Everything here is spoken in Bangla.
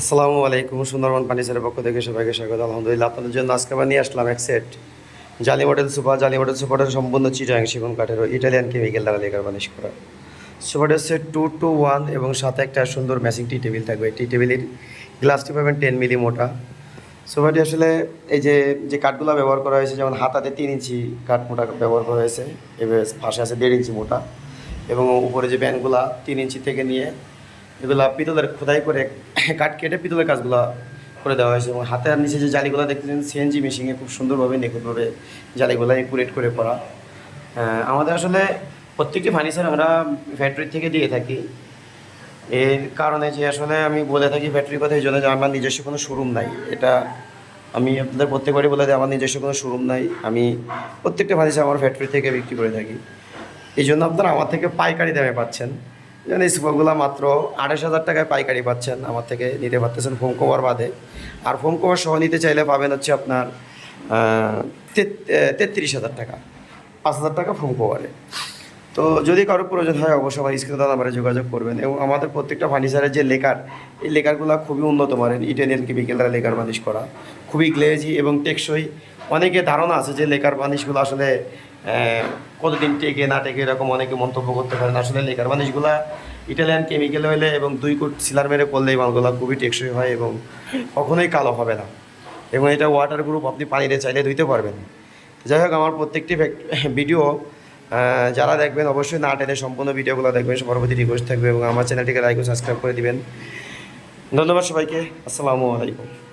আসসালামু আলাইকুম, সুন্দরবন পানিসারের পক্ষ থেকে সবাইকে স্বাগত। আলহামদুলিল্লাহ, আপনাদের জন্য আজকে আবার নিয়ে আসলাম এক সেট জালি মডেল সুপার। জালি মডেল সুপারের সম্পূর্ণ চিটাং সেগুন কাঠের ইটালিয়ান কেমিক্যাল দ্বারা লেকার বানিশ করা। সুপারের সেট টু টু ওয়ান এবং সাথে একটা সুন্দর ম্যাচিং টি টেবিল থাকবে। টি টেবিলের গ্লাসটি পাবেন টেন মিলি মোটা। সুপারটি আসলে এই যে যে কাঠগুলো ব্যবহার করা হয়েছে, যেমন হাতাতে তিন ইঞ্চি কাঠ মোটা ব্যবহার করা হয়েছে, এবার পাশে আছে দেড় ইঞ্চি মোটা এবং উপরে যে ব্যানগুলা তিন ইঞ্চি থেকে নিয়ে এগুলা পিতলের খোদাই করে কাঠ কেটে পিতলের কাজগুলা করে দেওয়া হয়েছে এবং হাতের নিচে যে জালিগুলো দেখতেছেন সিএনজি মেশিনে খুব সুন্দরভাবে, নিখুঁতভাবে জালিগুলো একুরেট করে করা আমাদের আসলে প্রত্যেকটি ফার্নিচার আমরা ফ্যাক্টরি থেকে দিয়ে থাকি। এর কারণে যে আসলে আমি বলে থাকি ফ্যাক্টরির কথা এই জন্য যে আমার নিজস্ব কোনো শোরুম নাই। এটা আমি আপনাদের প্রত্যেকবারই বলে দিই, আমার নিজস্ব কোনো শোরুম নাই। আমি প্রত্যেকটা ফার্নিচার আমার ফ্যাক্টরি থেকে বিক্রি করে থাকি। এই জন্য আপনারা আমার থেকে পাইকারি দামে পাচ্ছেন। যেমন এই মাত্র আড়াইশ হাজার টাকায় পাইকারি পাচ্ছেন আমার থেকে, নিতে পারতেছেন ফোম কভার বাদে। আর ফোম কভার সহ নিতে চাইলে পাবেন হচ্ছে আপনার তেত্রিশ হাজার টাকা। পাঁচ হাজার টাকা ফোম কভারে তো যদি কারও প্রয়োজন হয়, অবশ্যই আমার স্ক্রিনে নাম্বারে যোগাযোগ করবেন এবং আমাদের প্রত্যেকটা ফার্নিচারের যে লেকার, এই লেকারগুলো খুবই উন্নত মানের, ইটালিয়ান কেমিক্যাল দ্বারা লেকার বানিশ করা। খুবই গ্লেজি এবং টেকসই অনেকে ধারণা আছে যে লেকার বানিশগুলো আসলে কতদিন টেকে না টেকে এরকম অনেকে মন্তব্য করতে পারেন। আসলে লেকার বানিশগুলা ইটালিয়ান কেমিক্যাল হইলে এবং দুই কোট সিলার মেরে করলে মালগুলো খুবই টেকসই হয় এবং কখনোই কালো হবে না। এবং এটা ওয়াটার গ্রুপ আপনি পানিতে চাইলে ধুইতে পারবেন। যাই হোক, আমার প্রত্যেকটি ভিডিও যারা দেখবেন অবশ্যই না টেনে সম্পূর্ণ ভিডিওগুলো দেখবেন। পরবর্তী রিকোয়েস্ট থাকবে এবং আমার চ্যানেলটিকে লাইক ও সাবস্ক্রাইব করে দিবেন। ধন্যবাদ সবাইকে। আসসালামু আলাইকুম।